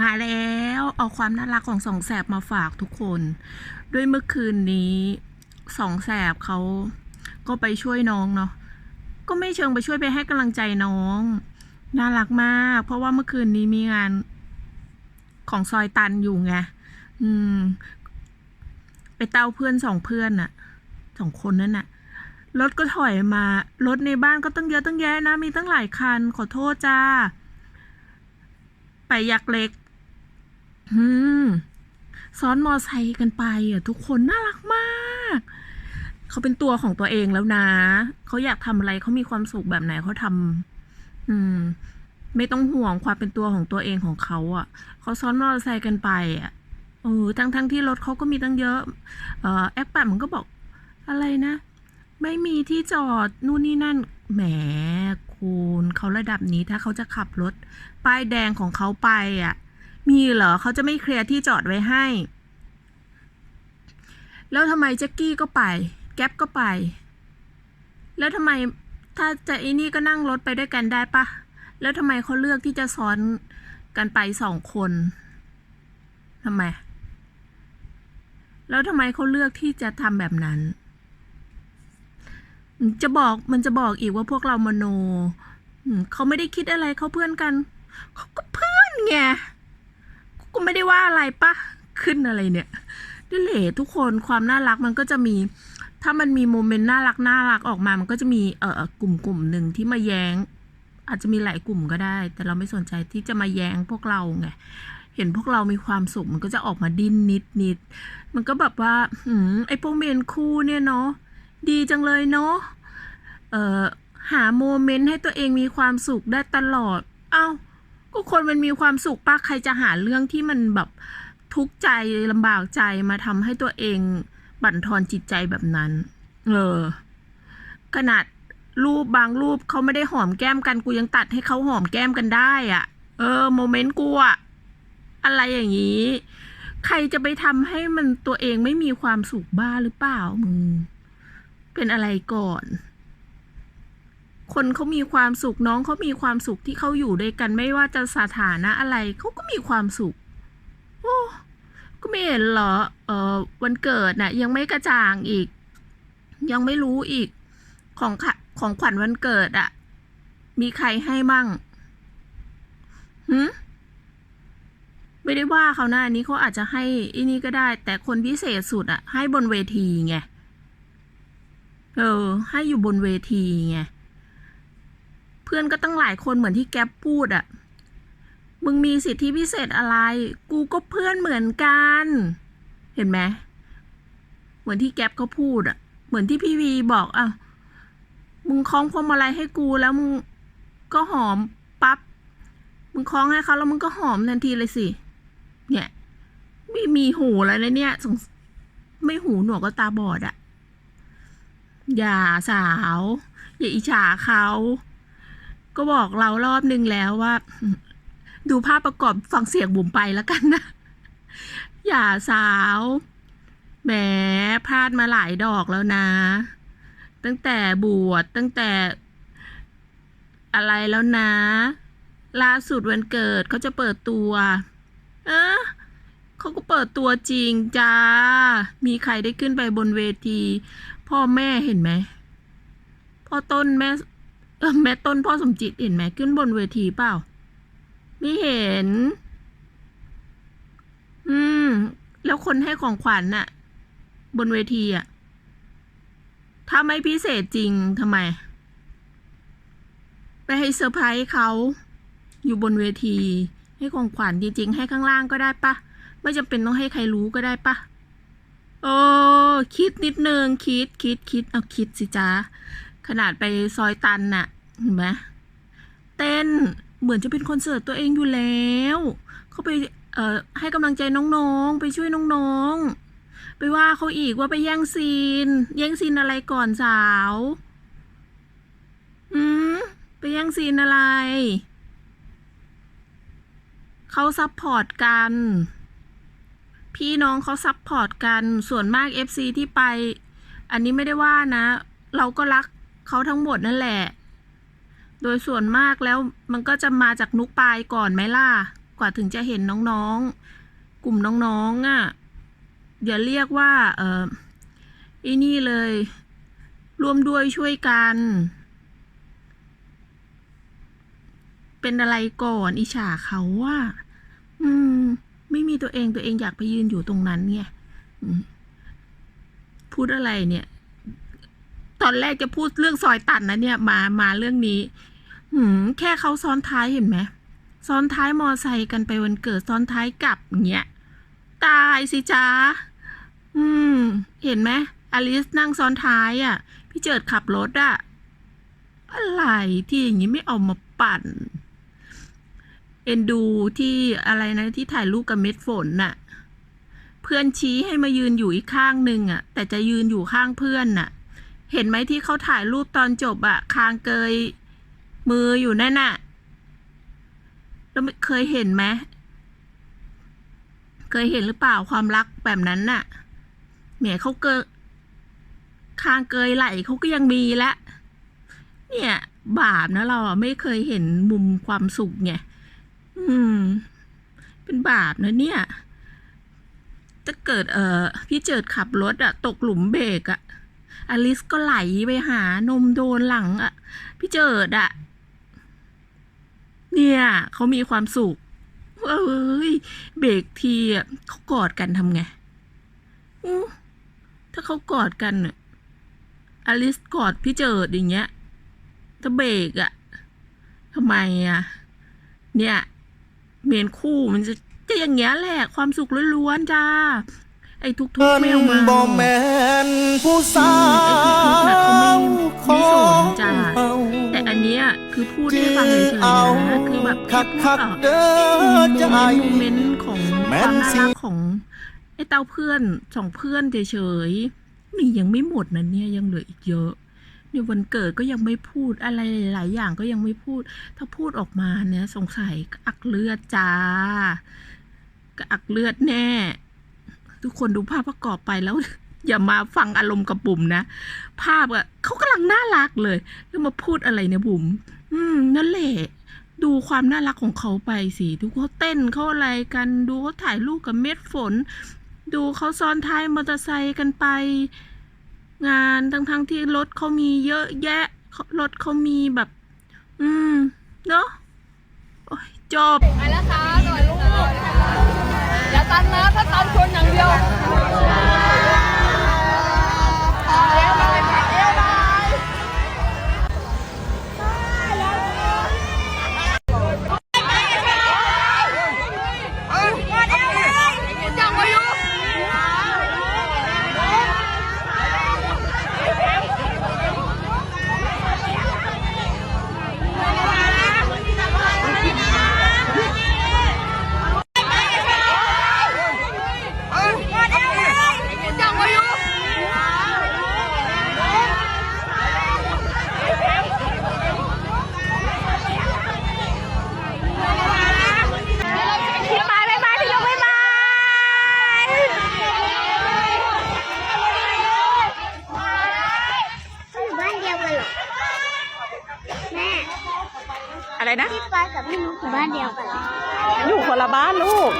มาแล้วเอาความน่ารักของสองแสบมาฝากทุกคน ด้วยเมื่อคืนนี้สองแสบเขาก็ไปช่วยน้องเนาะก็ไม่เชิงไปช่วยไปให้กำลังใจน้อง น่ารักมาก เพราะว่าเมื่อคืนนี้มีงานของซอยตันอยู่ไงอืม ไปเต้าเพื่อนสองเพื่อนน่ะสองคนนั่นน่ะรถก็ถอยมารถในบ้านก็ตั้งเยอะตั้งแยะนะมีตั้งหลายคันขอโทษจ้าไปยักเล็ก ซ้อนมอไซค์กันไปอะทุกคนน่ารักมาก เขาเป็นตัวของตัวเองแล้วนะ เขาอยากทำอะไรเขามีความสุขแบบไหนเขาทำอืม ไม่ต้องห่วงความเป็นตัวของตัวเองของเขาอะ เขาซ้อนมอเตอร์ไซค์กันไปอะเออทั้งทั้งที่รถเขาก็มีตั้งเยอะ เอ่อแอปแปมมันก็บอกอะไรนะ ไม่มีที่จอดนู่นนี่นั่น แหมคุณเขาระดับนี้ถ้าเขาจะขับรถ ป้ายแดงของเขาไปอะ มีเหรอเขาจะไม่เคลียร์ที่จอดไว้ให้ แล้วทำไมแจ็คกี้ก็ไป แก๊ปก็ไป แล้วทำไมถ้าจะไอ้นี่ก็นั่งรถไปด้วยกันได้ปะแล้วทำไมเขาเลือกที่จะซ้อนกันไปสองคนทำไม แล้วทำไมเขาเลือกที่จะทำแบบนั้น จะบอกมันจะบอกอีกว่าพวกเรามโนอืมเขาไม่ได้คิดอะไรเขาเพื่อนกัน เขาก็เพื่อนไง ก็ไม่ได้ว่าอะไรปะขึ้นอะไรเนี่ยนี่แหละทุกคนความน่ารักมันก็จะมี ถ้ามันมีโมเมนต์น่ารักน่ารักออกมา มันก็จะมีเออกลุ่มกลุ่มหนึ่งที่มาแย้ง อาจจะมีหลายกลุ่มก็ได้ แต่เราไม่สนใจที่จะมาแย้งพวกเราไงเห็นพวกเรามีความสุขมันก็จะออกมาดิ้นนิดนิดมันก็แบบว่าหืมไอพวกเมนคู่เนี่ยเนาะดีจังเลยเนาะเอ่อหาโมเมนต์ให้ตัวเองมีความสุขได้ตลอด เอ้า ก็คนมันมีความสุขป้าใครจะหาเรื่องที่มันแบบทุกข์ใจลำบากใจมาทำให้ตัวเองบั่นทอนจิตใจแบบนั้น เออ ขนาดรูปบางรูปเขาไม่ได้หอมแก้มกันกูยังตัดให้เขาหอมแก้มกันได้อะเออโมเมนต์กูอะอะไรอย่างนี้ ใครจะไปทำให้มันตัวเองไม่มีความสุขบ้าหรือเปล่ามึงเป็นอะไรก่อน คนเขามีความสุขน้องเขามีความสุขที่เขาอยู่ด้วยกันไม่ว่าจะสถานะอะไรเขาก็มีความสุข โอ้ก็ไม่เห็นเหรอเออวันเกิดน่ะ ยังไม่กระจ่างอีก ยังไม่รู้อีกของขะของขวัญวันเกิดอะมีใครให้มั่งหืมไม่ได้ว่าเขาหนะอันนี้เขาอาจจะให้อันนี้ก็ได้ แต่คนพิเศษสุดอะให้บนเวทีไงเออ ให้อยู่บนเวทีไง พื่อนก็ตั้งหลายคนเหมือนที่แก๊ปพูดอะมึงมีสิทธิพิเศษอะไร กูก็เพื่อนเหมือนกัน เห็นไหมเหมือนที่แก๊ปเขาพูดอะเหมือนที่พี่วีบอกอะมึงคล้องพวงมาลัยให้กูแล้วมึงก็หอมปั๊บ มึงคล้องให้เขาแล้วมึงก็หอมทันทีเลยสิ เนี่ย ไม่มีหูแล้วนะเนี่ยสงไม่หูหนวกก็ตาบอดอะอย่าสาว อย่าอิจฉาเขา ก็บอกเรารอบนึงแล้วว่า ดูภาพประกอบฟังเสียงบุ๋มไปแล้วกันนะ อย่าสาวแหมพลาดมาหลายดอกแล้วนะ ตั้งแต่บวชตั้งแต่อะไรแล้วนะ ล่าสุดวันเกิดเขาจะเปิดตัว เออเขาก็เปิดตัวจริงจ้า มีใครได้ขึ้นไปบนเวที พ่อแม่เห็นไหม พ่อต้นแม่ เออแม่ต้นพ่อสมจิตเห็นไหมขึ้นบนเวทีเปล่า ไม่เห็น อืม แล้วคนให้ของขวัญน่ะ บนเวทีอะถ้าไม่พิเศษจริงทำไม ไปให้เซอร์ไพรส์เขา อยู่บนเวที ให้ของขวัญจริงๆให้ข้างล่างก็ได้ปะไม่จำเป็นต้องให้ใครรู้ก็ได้ปะโอ้คิดนิดนึงคิดคิดคิดเอาคิดสิจ้า ขนาดไปซอยตันน่ะเห็นไหมเต้นเหมือนจะเป็นคอนเสิร์ตตัวเองอยู่แล้ว เขาไปเอ่อให้กำลังใจน้องๆ ไปช่วยน้องๆ ไปว่าเขาอีกว่าไปแย่งซีน แย่งซีนอะไรก่อนสาวอืมไปแย่งซีนอะไร เขาซัพพอร์ตกัน พี่น้องเขาซัพพอร์ตกันส่วนมาก FC ที่ไป อันนี้ไม่ได้ว่านะ เราก็รัก เขาทั้งหมดนั่นแหละ โดยส่วนมากแล้วมันก็จะมาจากนุกปลายก่อนไหมล่ะ กว่าถึงจะเห็นน้องๆ กลุ่มน้องๆอะอย่าเรียกว่า เออไอ้นี่เลย ร่วมด้วยช่วยกัน เป็นอะไรก่อนอิจฉาเขาว่าอืม ไม่มีตัวเองตัวเองอยากไปยืนอยู่ตรงนั้นไงอืมพูดอะไรเนี่ย อนแรกจะพูดเรื่องซอยตันนะเนี่ยมามาเรื่องนี้ หืมแค่เขาซ้อนท้ายเห็นไหมซ้อนท้ายมอไซค์กันไปวันเกิดซ้อนท้ายกลับเงี้ยตายสิจ้าอืม เห็นไหมอลิสนั่งซ้อนท้ายอะ่ะ พี่เจิดขับรถอะ่ะอะไรที่อย่างนี้ไม่เอามาปั่น เอ็นดูที่อะไรนะที่ถ่ายรูปกับเม็ดฝนน่ะ เพื่อนชี้ให้มายืนอยู่อีกข้างหนึ่งอะ แต่จะยืนอยู่ข้างเพื่อนน่ะ เห็นไหมที่เขาถ่ายรูปตอนจบอะคางเกย มืออยู่นั่นน่ะแล้วไม่เคยเห็นไหมเคยเห็นหรือเปล่าความรักแบบนั้นน่ะแหมเขาเกยคางเกยไหลเขาก็ยังมีละเนี่ย บาปนะเราอะไม่เคยเห็นมุมความสุขไงอืม เป็นบาปนะเนี่ยถ้าเกิดเออพี่เจิดขับรถอะตกหลุมเบรกอะ อลิสก็ไหลไปหานมโดนหลังอะพี่เจิดอะเนี่ยเขามีความสุข เอ้ย เบรกทีอะเขากอดกันทำไงถ้าเขากอดกันอะอลิสกอดพี่เจิดอย่างเงี้ยถ้าเบรกอะทำไมอะเนี่ย เมนคู่มันจะจะอย่างเงี้ยแหละ ความสุขล้วนๆจ้า ไอ้ทุกเพิ่ๆนไม่เอามาบ่แม่นผู้สาวไอ้ทุกๆน่ะเขาไม่ไม่สนจ้ะของเฮาแต่อันเนี้ยคือพูดให้ฟังเฉยๆเอานะคือแบบคักคักพูดๆเด้โมอเมใจนต์โมเมนต์ของคแม่วามนน่าสิรักของไอ้เต้าเพื่อนสองเพื่อนเฉยๆนี่ยังไม่หมดนะเนี่ยยังเหลืออีกเยอะเนี่ยวันเกิดก็ยังไม่พูดอะไรหลายๆอย่างก็ยังไม่พูด ถ้าพูดออกมาเนี่ยสงสัยกระอักเลือดจ้ากระอักเลือดแน่ ทุกคนดูภาพประกอบไปแล้ว อย่ามาฟังอารมณ์กับบุ๋มนะ ภาพอะเขากำลังน่ารักเลย แล้วมาพูดอะไรเนี่ยบุ๋มอืมนั่นแหละดูความน่ารักของเขาไปสิดูเขาเต้นเขาอะไรกันดูเขาถ่ายรูปกับเม็ดฝน ดูเขาซ้อนท้ายมอเตอร์ไซค์กันไป งานทั้งทงๆที่รถเขามีเยอะแยะรถเขามีแบบ อืมเนาะจบไปแล้วค่ะหน่อยลูกอย่าตันนะ ถ้ อยู่บ้านเดียวกันเหรออยู่คนละบ้านลูก